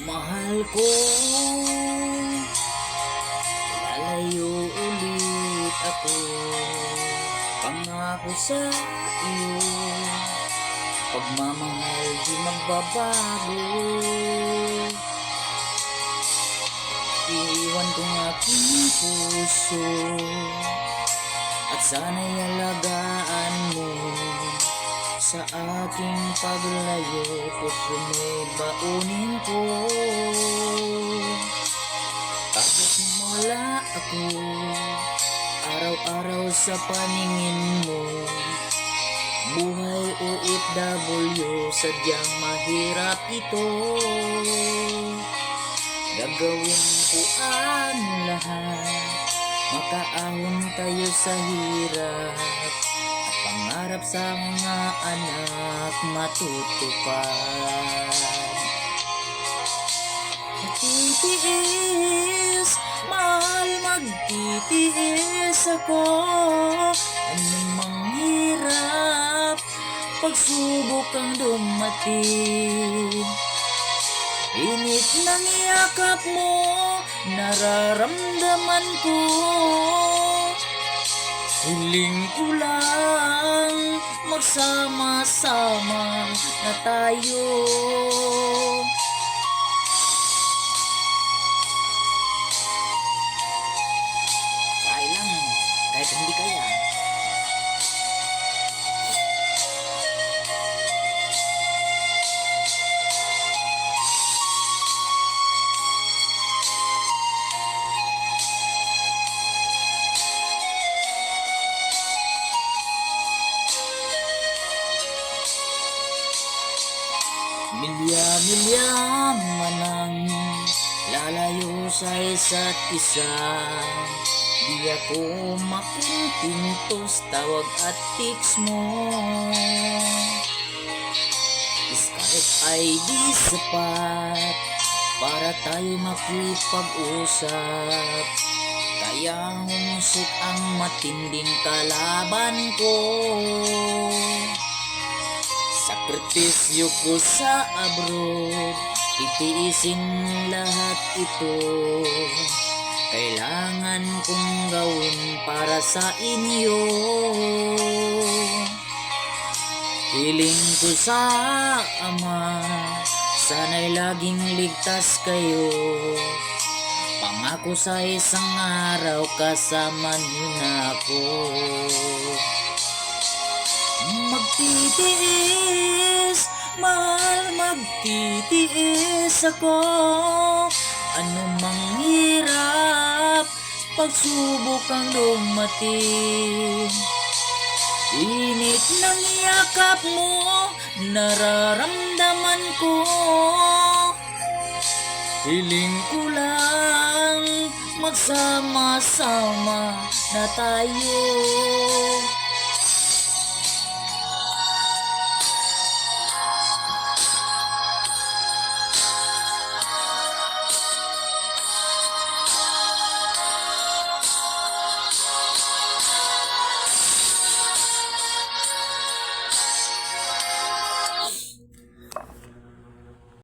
Mahal ko Lalayo ulit ako. Pangako sa iyo Pagmamahal di magbabago. Iiwan ko ang aking puso At sana'y alagaan mo Sa aking paglayo Puso mo'y baunin ko. Kahit wala ako? Araw-araw sa paningin mo. Buhay OFW Sadyang mahirap ito. Gagawin ko ang lahat. Makaahon tayo sa hirap pangarap sa mga anak matutupad. Magtitiis, mahal magtitiis ako. Anong manghirap, pagsubok ang dumating. Init ng yakap mo, nararamdaman ko Hiling ko lang, magsama-sama na tayo Milya-milya manang lalayo sa isa't isa. Di ako makitintos tawag at text mo. Skype ay di sapat Para tayo makipag-usap. Kaya humusok ang matinding kalaban ko Sakripisyo ko sa abroad. Itiisin lahat ito. Kailangan kong gawin para sa inyo. Hiling ko sa Ama Sana'y laging ligtas kayo. Pangako sa isang araw kasama niyo na ako Magtitiis, mahal magtitiis ako. Ano mang hirap, pagsubok ang dumating. Init ng yakap mo, nararamdaman ko. Hiling ko lang, magsama-sama na tayo